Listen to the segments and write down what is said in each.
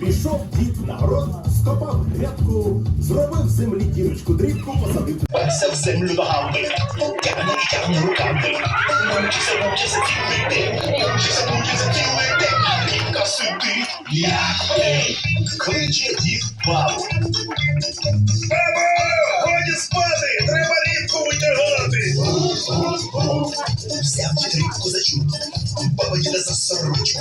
Пішов дід на скопав грядку, зробив землі дірочку дрібку, посадив Перся в землю ногами, тягне тягне руками. Мовчися, мовчися цілий день, мовчися, мовчися цілий день, а рібка сидить, як пень. Кличе дід бабу. Дід рібку баба діда за сорочку,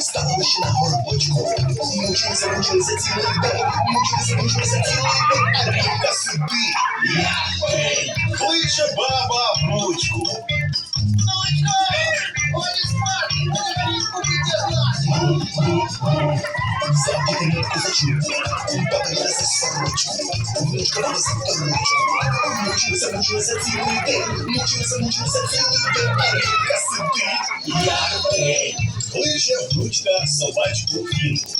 стала лише на горбочку. Мучилися, мучилися цілий день, мучилися, мучилися цілий день, а сидить, як пень. Кличе баба внучку. Взяв дід Мучилися, мучилися цілий день, мучилися, мучилися цілий день, а рібка сидить, як пень. Кличе внучка собачку Фінку.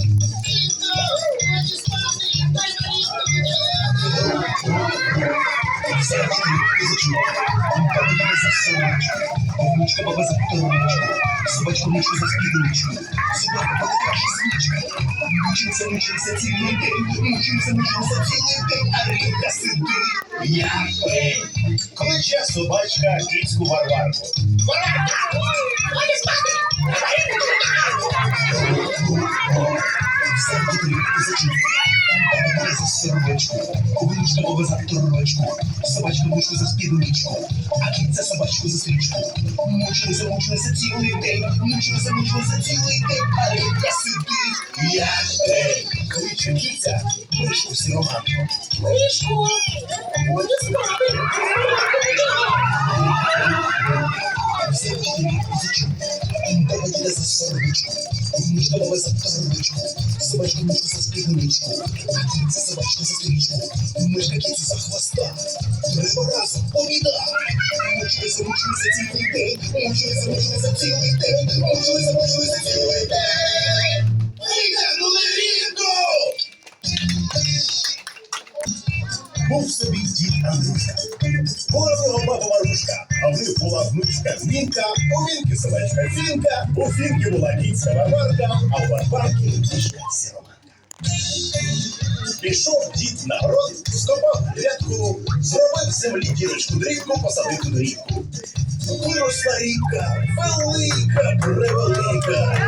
Взяв дід рібку за чуб, баба діда за сорочку, внучка баба за собачку внучку за спідничку, собака каже свічка. Мучимося, мучимося цілий день, мучимося, мучимося цілий день, а рибка сидить, як пень. Кличе собачка кицьку Варварку. Все буде рибку за чуб, баба бере за сорочку, внучка баба за торочку, собачка внучку за спідничку, а киця собачку за стрічку. Мучилися, мучилися цілий день, мучилися, мучилися цілий день, а рибка сидить, як пень. Кличе киця, мишку сіроманку. Мишку, спати. Все буде рибку за сорочку, внучка баба за торочку, собачка внучку за спідничку, а киця собачка за стрічку, мишка кицю за хвоста. Треба разом обіда. Мучилися, мучилися цілий день, мучилися, мучилися цілий день, мучилися, мучилися цілий день. Був собі дід Андрушка. Була в нього баба Варушка, а в них була внучка Змінка, у Вінки собачка Фінка, у Фінки була кіцька Варварка, а у Варварки мишка Сіроманка. Пішов дід на город, скопав грядку, зробив землі дірочку дрібку, посадив туди рібку. Виросла рібка, велика, превелика.